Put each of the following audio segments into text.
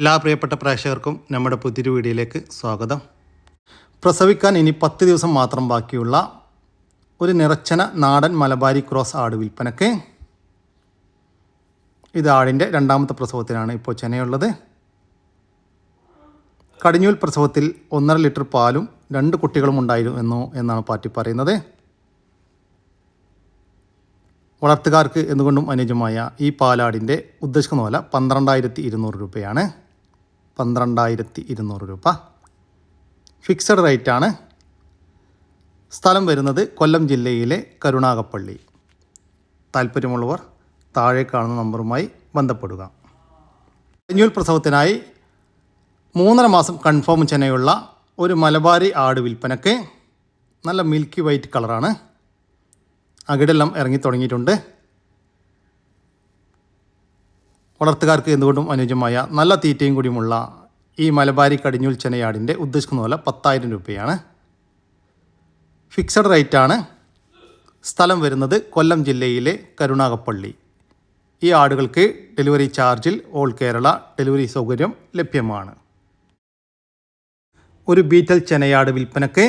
എല്ലാ പ്രിയപ്പെട്ട പ്രേക്ഷകർക്കും നമ്മുടെ പുതിയൊരു വീഡിയോയിലേക്ക് സ്വാഗതം. പ്രസവിക്കാൻ ഇനി പത്ത് ദിവസം മാത്രം ബാക്കിയുള്ള ഒരു നിറച്ചന നാടൻ മലബാരി ക്രോസ് ആട് വിൽപ്പനക്ക് ഇത് ആടിന്റെ രണ്ടാമത്തെ പ്രസവത്തിനാണ് ഇപ്പോൾ ചെനയുള്ളത്. കടിഞ്ഞൂൽ പ്രസവത്തിൽ ഒന്നര ലിറ്റർ പാലും രണ്ട് കുട്ടികളും ഉണ്ടായിരുന്നു എന്നാണ് പാർട്ടി പറയുന്നത്. വളർത്തുകാർക്ക് എന്തുകൊണ്ടും അനുയോജ്യമായ ഈ പാലാടിന്റെ ഉദ്ദേശിക്കുന്ന വില പന്ത്രണ്ടായിരത്തി ഇരുന്നൂറ് രൂപയാണ്. പന്ത്രണ്ടായിരത്തി ഇരുന്നൂറ് രൂപ. ഫിക്സഡ് റേറ്റ് ആണ് സ്ഥലം വരുന്നത് കൊല്ലം ജില്ലയിലെ കരുണാകപ്പള്ളി. താല്പര്യമുള്ളവർ താഴെ കാണുന്ന നമ്പറുമായി ബന്ധപ്പെടുക. കഞ്ഞൂൽ പ്രസവത്തിനായി മൂന്നര മാസം കൺഫേം ചെനയുള്ള ഒരു മലബാരി ആട് വിൽപ്പനക്ക് നല്ല മിൽക്കി വൈറ്റ് കളറാണ്. അകിടെല്ലാം ഇറങ്ങി തുടങ്ങിയിട്ടുണ്ട്. വളർത്തുകാർക്ക് എന്തുകൊണ്ടും അനുയോജ്യമായ നല്ല തീറ്റയും കൂടിയുമുള്ള ഈ മലബാരി കടിഞ്ഞൂൽ ചെനയാടിന്റെ ഉദ്ദേശിക്കുന്ന പോലെ പത്തായിരം രൂപയാണ്. ഫിക്സഡ് റേറ്റാണ് സ്ഥലം വരുന്നത് കൊല്ലം ജില്ലയിലെ കരുണാകപ്പള്ളി ഈ ആടുകൾക്ക് ഡെലിവറി ചാർജിൽ ഓൾ കേരള ഡെലിവറി സൗകര്യം ലഭ്യമാണ്. ഒരു ബീറ്റൽ ചെനയാട് വിൽപ്പനക്ക്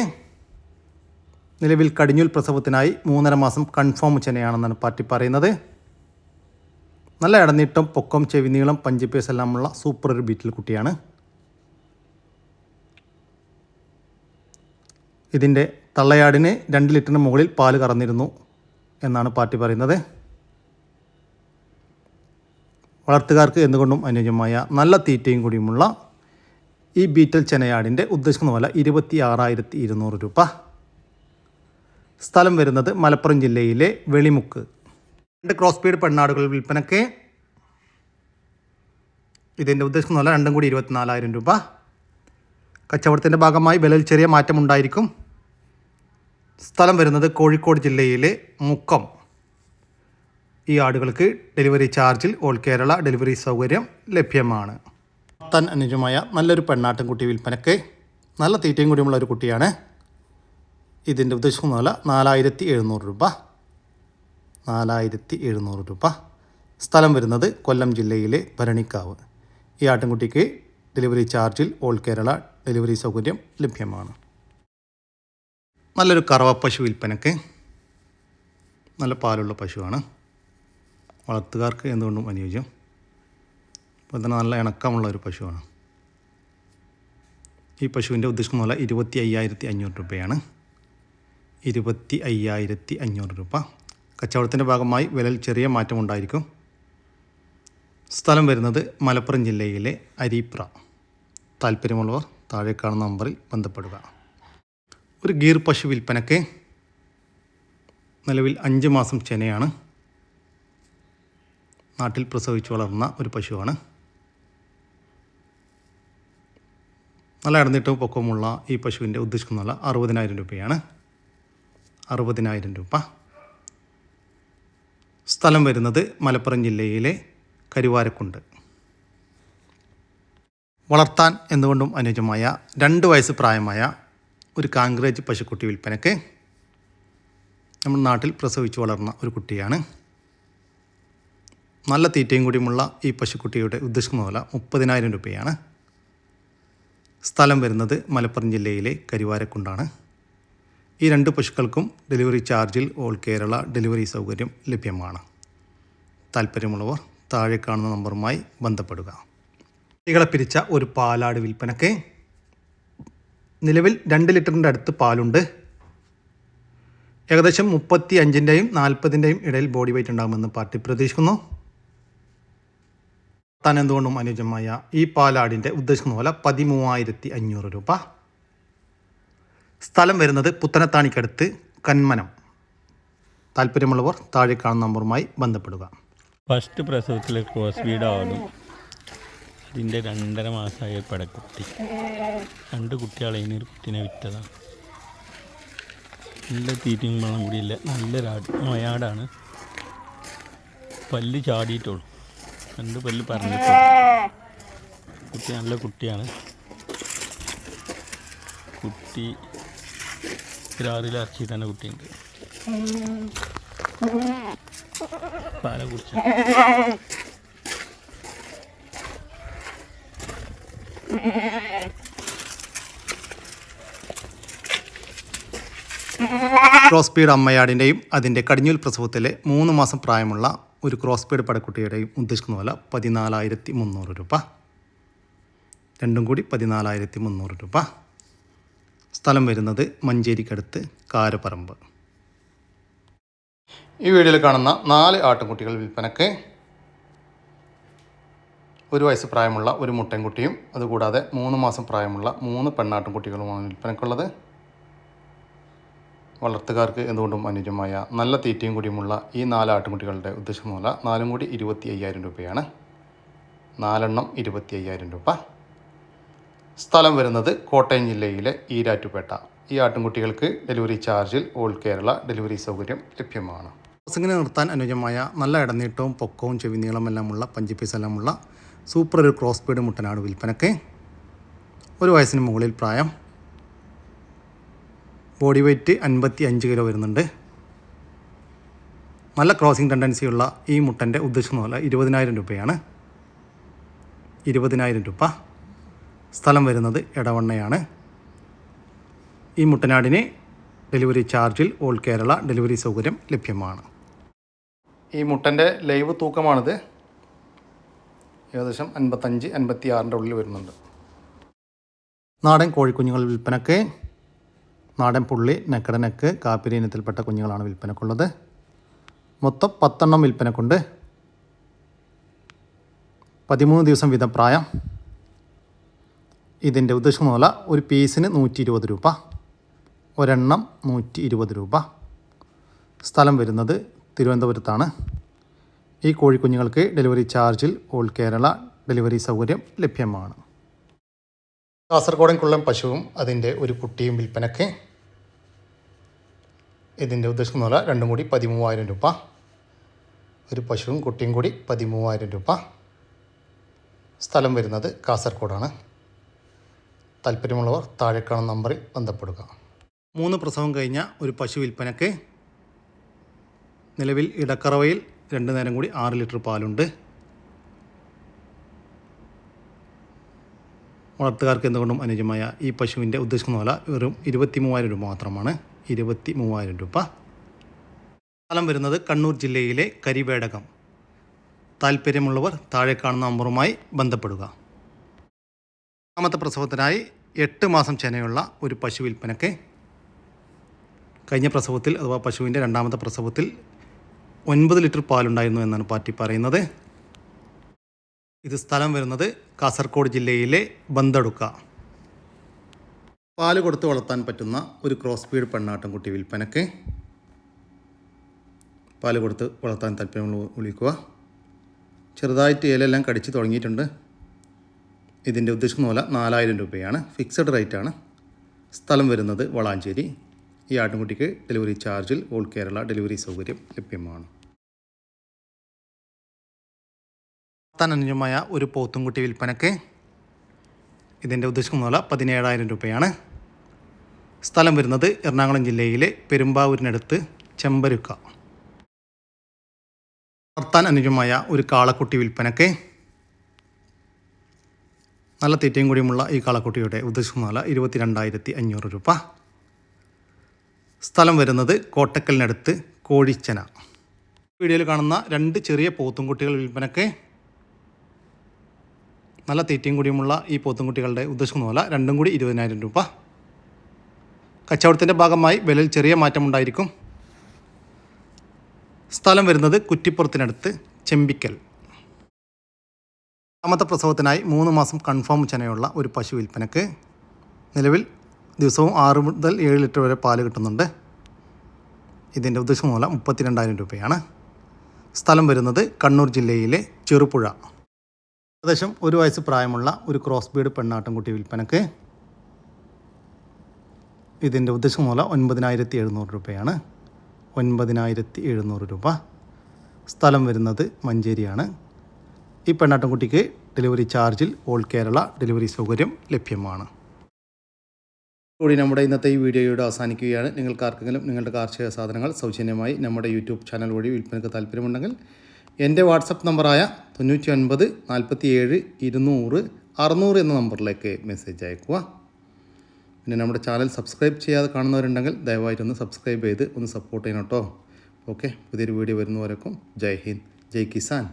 നിലവിൽ കടിഞ്ഞൂൽ പ്രസവത്തിനായി മൂന്നര മാസം കൺഫേം ചെനയാണെന്നാണ് പാർട്ടി പറയുന്നത്. നല്ല ഇടനീട്ടം പൊക്കം ചെവിനീളം പഞ്ചിപ്പേസ് എല്ലാമുള്ള സൂപ്പർ ഒരു ബീറ്റിൽ കുട്ടിയാണ്. ഇതിന്റെ തള്ളയാടിന് രണ്ട് ലിറ്ററിന് മുകളിൽ പാൽ കറന്നിരുന്നു എന്നാണ് പാർട്ടി പറയുന്നത്. വളർത്തുകാർക്ക് എന്തുകൊണ്ടും അനുയോജ്യമായ നല്ല തീറ്റയും കൂടിയുമുള്ള ഈ ബീറ്റൽ ചെനയാടിന്റെ ഉദ്ദേശിക്കുന്ന വില ഇരുപത്തി ആറായിരത്തി ഇരുന്നൂറ് രൂപ. സ്ഥലം വരുന്നത് മലപ്പുറം ജില്ലയിലെ വെളിമുക്ക്. രണ്ട് ക്രോസ് സ്പീഡ് പെണ്ണാടുകൾ വിൽപ്പനക്ക്. ഇതിന്റെ ഉദ്ദേശം വില രണ്ടും കൂടി ഇരുപത്തിനാലായിരം രൂപ. കച്ചവടത്തിന്റെ ഭാഗമായി വിലയിൽ ചെറിയ മാറ്റമുണ്ടായിരിക്കും സ്ഥലം വരുന്നത് കോഴിക്കോട് ജില്ലയിലെ മുക്കം. ഈ ആടുകൾക്ക് ഡെലിവറി ചാർജിൽ ഓൾ കേരള ഡെലിവറി സൗകര്യം ലഭ്യമാണ്. തൻ അനുജമായ നല്ലൊരു പെണ്ണാട്ടും കുട്ടി വിൽപ്പനക്ക്. നല്ല തീറ്റയും കൂടിയുമുള്ള ഒരു കുട്ടിയാണ്. ഇതിന്റെ ഉദ്ദേശം വില നാലായിരത്തി എഴുന്നൂറ് രൂപ. നാലായിരത്തി എഴുന്നൂറ് രൂപ. സ്ഥലം വരുന്നത് കൊല്ലം ജില്ലയിലെ ഭരണിക്കാവ്. ഈ ആട്ടിൻകുട്ടിക്ക് ഡെലിവറി ചാർജിൽ ഓൾ കേരള ഡെലിവറി സൗകര്യം ലഭ്യമാണ്. നല്ലൊരു കറവപ്പശു പശു വിൽപ്പനക്ക്. നല്ല പാലുള്ള പശുവാണ്. വളർത്തുകാർക്ക് എന്തുകൊണ്ടും അനുയോജ്യം. അപ്പോൾ തന്നെ നല്ല ഇണക്കമുള്ള ഒരു പശുവാണ്. ഈ പശുവിന്റെ ഉദ്ദേശിക്കുന്ന പോലെ ഇരുപത്തി അയ്യായിരത്തി അഞ്ഞൂറ് രൂപയാണ്. ഇരുപത്തി അയ്യായിരത്തി അഞ്ഞൂറ് രൂപ. കച്ചവടത്തിന്റെ ഭാഗമായി വിലയിൽ ചെറിയ മാറ്റമുണ്ടായിരിക്കും സ്ഥലം വരുന്നത് മലപ്പുറം ജില്ലയിലെ അരീപ്ര. താല്പര്യമുള്ളവർ താഴെ കാണുന്ന നമ്പറിൽ ബന്ധപ്പെടുക. ഒരു ഗീർ പശു വിൽപ്പനക്ക് നിലവിൽ അഞ്ച് മാസം ചെനയാണ്. നാട്ടിൽ പ്രസവിച്ച് വളർന്ന ഒരു പശുവാണ്. നല്ല ഇടന്നിട്ടും പൊക്കമുള്ള ഈ പശുവിന്റെ ഉദ്ദേശിക്കുന്ന അറുപതിനായിരം രൂപയാണ്. അറുപതിനായിരം രൂപ. സ്ഥലം വരുന്നത് മലപ്പുറം ജില്ലയിലെ കരുവാരക്കുണ്ട്. വളർത്താൻ എന്തുകൊണ്ടും അനുയോജ്യമായ രണ്ട് വയസ്സ് പ്രായമായ ഒരു കാങ്കറേജ് പശുക്കുട്ടി വിൽപ്പനക്ക് നമ്മുടെ നാട്ടിൽ പ്രസവിച്ചു വളർന്ന ഒരു കുട്ടിയാണ്. നല്ല തീറ്റയും കൂടിയുമുള്ള ഈ പശുക്കുട്ടിയുടെ ഉദ്ദേശിക്കുന്ന വില മുപ്പതിനായിരം രൂപയാണ്. സ്ഥലം വരുന്നത് മലപ്പുറം ജില്ലയിലെ കരുവാരക്കുണ്ടാണ്. ഈ രണ്ട് പശുക്കൾക്കും ഡെലിവറി ചാർജിൽ ഓൾ കേരള ഡെലിവറി സൗകര്യം ലഭ്യമാണ്. താല്പര്യമുള്ളവർ താഴെ കാണുന്ന നമ്പറുമായി ബന്ധപ്പെടുക. കുട്ടികളെ പിരിച്ച ഒരു പാലാട് വിൽപ്പനക്ക് നിലവിൽ രണ്ട് ലിറ്ററിന്റെ അടുത്ത് പാലുണ്ട്. ഏകദേശം മുപ്പത്തി അഞ്ചിന്റെയും നാൽപ്പതിന്റെയും ഇടയിൽ ബോഡി വെയിറ്റ് ഉണ്ടാകുമെന്ന് പാർട്ടി പ്രതീക്ഷിക്കുന്നു. താൻ എന്തുകൊണ്ടും അനുയോജ്യമായ ഈ പാലാടിന്റെ ഉദ്ദേശിക്കുന്ന പോലെ പതിമൂവായിരത്തി അഞ്ഞൂറ് രൂപ. സ്ഥലം വരുന്നത് പുത്തനത്താണിക്കടുത്ത് കന്മനം. താല്പര്യമുള്ളവർ താഴെ കാണുന്ന നമ്പറുമായി ബന്ധപ്പെടുക. ഫസ്റ്റ് പ്രസവത്തിൽ ക്രോസ് വീടാവുന്നു. അതിന്റെ രണ്ടര മാസമായ പടക്കുട്ടി. രണ്ട് കുട്ടികളെ ഇനി ഒരു കുട്ടീനെ വിറ്റതാണ്. നല്ല തീറ്റയും വെള്ളം കൂടിയില്ല. നല്ലൊരാട് മൊയാടാണ്. പല്ല് ചാടിയിട്ടുള്ളൂ. രണ്ട് പല്ല് പറഞ്ഞിട്ടുള്ളൂ. കുട്ടി നല്ല കുട്ടിയാണ്. കുട്ടി രാവിലെ ഇറച്ചി തന്നെ കുട്ടിയുണ്ട്. പാല കുടിച്ചു. ക്രോസ്പീഡ് അമ്മയാടിന്റെയും അതിന്റെ കടിഞ്ഞൂൽ പ്രസവത്തിലെ മൂന്ന് മാസം പ്രായമുള്ള ഒരു ക്രോസ്പീഡ് പടക്കുട്ടിയുടെയും ഉദ്ദേശിക്കുന്ന പോലെ പതിനാലായിരത്തി മുന്നൂറ് രൂപ. രണ്ടും കൂടി പതിനാലായിരത്തി മുന്നൂറ് രൂപ. സ്ഥലം വരുന്നത് മഞ്ചേരിക്കടുത്ത് കാരപ്പറമ്പ് ഈ വീഡിയോയിൽ കാണുന്ന നാല് ആട്ടുംകുട്ടികൾ വിൽപ്പനക്ക് ഒരു വയസ്സ് പ്രായമുള്ള ഒരു മുട്ടൻകുട്ടിയും അതുകൂടാതെ മൂന്ന് മാസം പ്രായമുള്ള മൂന്ന് പെണ്ണാട്ടുംകുട്ടികളുമാണ് വിൽപ്പനക്കുള്ളത്. വളർത്തുകാർക്ക് എന്തുകൊണ്ടും അനുജമായ നല്ല തീറ്റയും കൂടിയുമുള്ള ഈ നാല് ആട്ടുംകുട്ടികളുടെ ഉദ്ദേശമൂല നാലും കൂടി ഇരുപത്തി അയ്യായിരം രൂപയാണ്. നാലെണ്ണം ഇരുപത്തി അയ്യായിരം രൂപ. സ്ഥലം വരുന്നത് കോട്ടയം ജില്ലയിലെ ഈരാറ്റുപേട്ട. ഈ ആട്ടിൻകുട്ടികൾക്ക് ഡെലിവറി ചാർജിൽ ഓൾ കേരള ഡെലിവറി സൗകര്യം ലഭ്യമാണ്. ക്രോസിങ്ങിന് നിർത്താൻ അനുയോജ്യമായ നല്ല ഇടനീട്ടവും പൊക്കവും ചെവി നീളമെല്ലാമുള്ള പഞ്ചിപ്പീസ് എല്ലാമുള്ള സൂപ്പർ ഒരു ക്രോസ് ബീഡ് മുട്ടനാട് വിൽപ്പനക്ക് ഒരു വയസ്സിന് മുകളിൽ പ്രായം. ബോഡി വെയ്റ്റ് അൻപത്തി അഞ്ച് കിലോ വരുന്നുണ്ട്. നല്ല ക്രോസിംഗ് ടെൻഡൻസിയുള്ള ഈ മുട്ടന്റെ ഉദ്ദേശം എന്ന് പറഞ്ഞാൽ ഇരുപതിനായിരം രൂപയാണ്. ഇരുപതിനായിരം രൂപ. സ്ഥലം വരുന്നത് എടവണ്ണയാണ്. ഈ മുട്ടനാടിന് ഡെലിവറി ചാർജിൽ ഓൾ കേരള ഡെലിവറി സൗകര്യം ലഭ്യമാണ്. ഈ മുട്ടന്റെ ലൈവ് തൂക്കമാണിത്. ഏകദേശം അൻപത്തഞ്ച് അൻപത്തി ആറിന്റെ ഉള്ളിൽ വരുന്നുണ്ട്. നാടൻ കോഴിക്കുഞ്ഞുങ്ങൾ വിൽപ്പനക്ക് നാടൻ പുള്ളി നെക്കടനക്ക് കാപ്പിരി ഇനത്തിൽപ്പെട്ട കുഞ്ഞുങ്ങളാണ് വിൽപ്പനക്കുള്ളത്. മൊത്തം പത്തെണ്ണം വിൽപ്പനക്കുണ്ട്. പതിമൂന്ന് ദിവസം വീതം പ്രായം. ഇതിന്റെ ഉദ്ദേശം പോലെ ഒരു പീസിന് നൂറ്റി ഇരുപത് രൂപ. ഒരെണ്ണം നൂറ്റി ഇരുപത് രൂപ. സ്ഥലം വരുന്നത് തിരുവനന്തപുരത്താണ്. ഈ കോഴിക്കുഞ്ഞുങ്ങൾക്ക് ഡെലിവറി ചാർജിൽ ഓൾ കേരള ഡെലിവറി സൗകര്യം ലഭ്യമാണ്. കാസർഗോഡൻ കുള്ളൻ പശുവും അതിന്റെ ഒരു കുട്ടിയും വിൽപ്പനയ്ക്ക്. ഇതിന്റെ ഉദ്ദേശിക്കുന്ന പോലെ രണ്ടും കൂടി പതിമൂവായിരം രൂപ. ഒരു പശുവും കുട്ടിയും കൂടി പതിമൂവായിരം രൂപ. സ്ഥലം വരുന്നത് കാസർഗോഡാണ്. താല്പര്യമുള്ളവർ താഴെ കാണുന്ന നമ്പറിൽ ബന്ധപ്പെടുക. മൂന്ന് പ്രസവം കഴിഞ്ഞ ഒരു പശു വിൽപ്പനയ്ക്ക് നിലവിൽ ഇടക്കറവയിൽ രണ്ട് നേരം കൂടി ആറ് ലിറ്റർ പാലുണ്ട്. വളർത്തുകാർക്ക് എന്തുകൊണ്ടും അനുയോജ്യമായ ഈ പശുവിന്റെ ഉദ്ദേശിക്കുന്ന വില വെറും ഇരുപത്തി മൂവായിരം രൂപ മാത്രമാണ്. ഇരുപത്തി മൂവായിരം രൂപ. സ്ഥലം വരുന്നത് കണ്ണൂർ ജില്ലയിലെ കരിവേടകം. താല്പര്യമുള്ളവർ താഴെ കാണുന്ന നമ്പറുമായി ബന്ധപ്പെടുക. രണ്ടാമത്തെ പ്രസവത്തിനായി എട്ട് മാസം ചെനയുള്ള ഒരു പശു വിൽപ്പനയ്ക്ക് കഴിഞ്ഞ പ്രസവത്തിൽ അഥവാ പശുവിന്റെ രണ്ടാമത്തെ പ്രസവത്തിൽ ഒൻപത് ലിറ്റർ പാലുണ്ടായിരുന്നു എന്നാണ് പാർട്ടി പറയുന്നത്. ഇത് സ്ഥലം വരുന്നത് കാസർഗോഡ് ജില്ലയിലെ ബന്തടുക്ക പാൽ കൊടുത്ത് വളർത്താൻ പറ്റുന്ന ഒരു ക്രോസ് ബീഡ് പെണ്ണാട്ടംകുട്ടി വിൽപ്പനയ്ക്ക് പാൽ കൊടുത്ത് വളർത്താൻ താല്പര്യമുള്ള വിളിക്കുക. ചെറുതായിട്ട് ഇലയെല്ലാം കടിച്ച് തുടങ്ങിയിട്ടുണ്ട്. ഇതിന്റെ ഉദ്ദേശിക്കുന്ന പോലെ നാലായിരം രൂപയാണ്. ഫിക്സഡ് റേറ്റ് ആണ്. സ്ഥലം വരുന്നത് വളാഞ്ചേരി. ഈ ആട്ടുംകുട്ടിക്ക് ഡെലിവറി ചാർജിൽ ഓൾ കേരള ഡെലിവറി സൗകര്യം ലഭ്യമാണ്. വളർത്താൻ ഒരു പോത്തുംകുട്ടി വിൽപ്പനയ്ക്ക് ഇതിന്റെ ഉദ്ദേശിക്കുന്ന പോലെ പതിനേഴായിരം രൂപയാണ്. സ്ഥലം വരുന്നത് എറണാകുളം ജില്ലയിലെ പെരുമ്പാവൂരിനടുത്ത് ചെമ്പരുക്ക. വളർത്താൻ അനുജമായ ഒരു കാളക്കുട്ടി വിൽപ്പനയ്ക്ക് നല്ല തീറ്റയും കൂടിയുമുള്ള ഈ കാളക്കുട്ടിയുടെ ഉദ്ദേശമാല വില ഇരുപത്തി രണ്ടായിരത്തി അഞ്ഞൂറ് രൂപ. സ്ഥലം വരുന്നത് കോട്ടക്കലിനടുത്ത് കോഴിച്ചന. വീഡിയോയിൽ കാണുന്ന രണ്ട് ചെറിയ പോത്തുംകുട്ടികൾ വിൽപ്പനക്ക് നല്ല തീറ്റയും കൂടിയുമുള്ള ഈ പോത്തുംകുട്ടികളുടെ ഉദ്ദേശിക്കുന്ന വില രണ്ടും കൂടി ഇരുപതിനായിരം രൂപ. കച്ചവടത്തിന്റെ ഭാഗമായി വിലയിൽ ചെറിയ മാറ്റമുണ്ടായിരിക്കും സ്ഥലം വരുന്നത് കുറ്റിപ്പുറത്തിനടുത്ത് ചെമ്പിക്കൽ. രണ്ടാമത്തെ പ്രസവത്തിനായി മൂന്ന് മാസം കൺഫേം ചെനയുള്ള ഒരു പശു വിൽപ്പനക്ക് നിലവിൽ ദിവസവും ആറ് മുതൽ ഏഴ് ലിറ്റർ വരെ പാൽ കിട്ടുന്നുണ്ട്. ഇതിന്റെ ഉദ്ദേശം മൂലം മുപ്പത്തിരണ്ടായിരം രൂപയാണ്. സ്ഥലം വരുന്നത് കണ്ണൂർ ജില്ലയിലെ ചെറുപുഴ. ഏകദേശം ഒരു വയസ്സ് പ്രായമുള്ള ഒരു ക്രോസ് ബീഡ് പെണ്ണാട്ടൻകുട്ടി വിൽപ്പനക്ക് ഇതിന്റെ ഉദ്ദേശം മൂലം ഒൻപതിനായിരത്തി എഴുന്നൂറ് രൂപയാണ്. ഒൻപതിനായിരത്തി എഴുന്നൂറ് രൂപ. സ്ഥലം വരുന്നത് മഞ്ചേരിയാണ്. ഈ പെണ്ണാട്ടുംകുട്ടിക്ക് ഡെലിവറി ചാർജിൽ ഓൾ കേരള ഡെലിവറി സൗകര്യം ലഭ്യമാണ്. കൂടി നമ്മുടെ ഇന്നത്തെ ഈ വീഡിയോയോട് അവസാനിക്കുകയാണ്. നിങ്ങൾക്ക് ആർക്കെങ്കിലും നിങ്ങളുടെ കാർഷിക സാധനങ്ങൾ സൗജന്യമായി നമ്മുടെ യൂട്യൂബ് ചാനൽ വഴി വിൽപ്പനയ്ക്ക് താല്പര്യമുണ്ടെങ്കിൽ എന്റെ വാട്സപ്പ് നമ്പറായ തൊണ്ണൂറ്റി ഒൻപത് നാൽപ്പത്തി ഏഴ് ഇരുന്നൂറ് അറുന്നൂറ് എന്ന നമ്പറിലേക്ക് മെസ്സേജ് അയക്കുക. പിന്നെ നമ്മുടെ ചാനൽ സബ്സ്ക്രൈബ് ചെയ്യാതെ കാണുന്നവരുണ്ടെങ്കിൽ ദയവായിട്ടൊന്ന് സബ്സ്ക്രൈബ് ചെയ്ത് ഒന്ന് സപ്പോർട്ട് ചെയ്യണം കേട്ടോ. ഓക്കെ പുതിയൊരു വീഡിയോ വരുന്നവരേക്കും ജയ് ഹിന്ദ് ജയ് കിസാൻ.